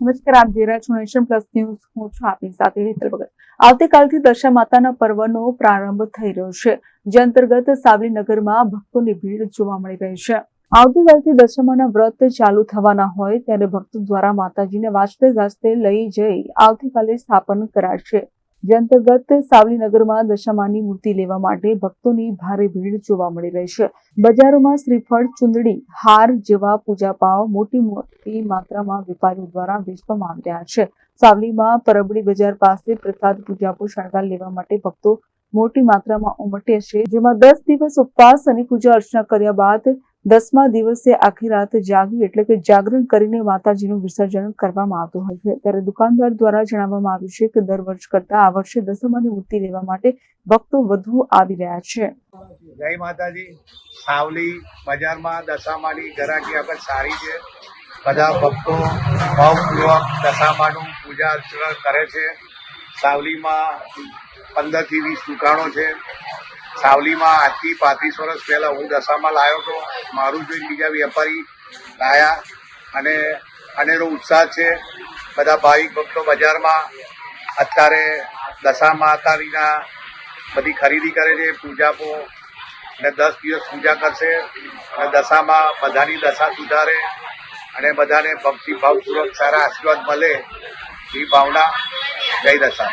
નમસ્કાર, આપ જોઈ રહ્યા છો નેશન પ્લસ ન્યૂઝ. હું છું આપની સાથે હેતલ ભગત. આવતીકાલથી દશા માતાના પર્વનો પ્રારંભ થઈ રહ્યો છે, જે અંતર્ગત સાવલીનગરમાં ભક્તોની ભીડ જોવા મળી રહી છે. આવતીકાલથી દશામાના વ્રત ચાલુ થવાના હોય, ત્યારે ભક્તો દ્વારા માતાજીને વાંચતે ગાજતે લઈ જઈ આવતીકાલે સ્થાપન કરાશે. જે અંતર્ગત સાવલીનગરમાં દશામાની મૂર્તિ લેવા માટે ભક્તોની ભારે ભીડ જોવા મળી રહી છે. બજારોમાં શ્રીફળ, ચુંદડી, હાર જેવા પૂજાપાવ મોટી મોટી માત્રામાં વેપારીઓ દ્વારા વેચવામાં આવી રહ્યા છે. સાવલીમાં પરબડી બજાર પાસે પ્રસાદ, પૂજાપો, શણગાર લેવા માટે ભક્તો મોટી માત્રામાં ઉમટ્યા છે, જેમાં દસ દિવસ ઉપવાસ અને પૂજા અર્ચના કર્યા બાદ દસમા દિવસે આખી રાત જાગી એટલે કે જાગરણ કરીને માતાજીનું વિસર્જન કરવામાં આવતું હોય છે. ત્યારે દુકાનદાર દ્વારા જણાવવામાં આવ્યું છે કે દર વર્ષ કરતા આ વર્ષે દસમાની મૂર્તિ લેવા માટે ભક્તો વધુ આવી રહ્યા છે. જય માતાજી. સાવલી બજારમાં દશામાની ગરાકી આગળ સારી છે. બધા ભક્તો ભાવપૂર્વક દશામાનું પૂજા અર્ચના કરે છે. સાવલીમાં પંદરથી વીસ દુકાનો છે. સાવલીમાં આજથી પાંત્રીસ વર્ષ પહેલાં હું દશામાં લાવ્યો હતો. મારું જોઈને બીજા વેપારી લાયા અને અનેરો ઉત્સાહ છે. બધા ભાવિક ભક્તો બજારમાં અત્યારે દશા માતાજીના બધી ખરીદી કરે છે પૂજાપો અને દસ દિવસ પૂજા કરશે. અને દશામાં બધાની દશા સુધારે અને બધાને ભક્તિ ભાવપૂર્વક સારા આશીર્વાદ મળે એ ભાવના જય દશા.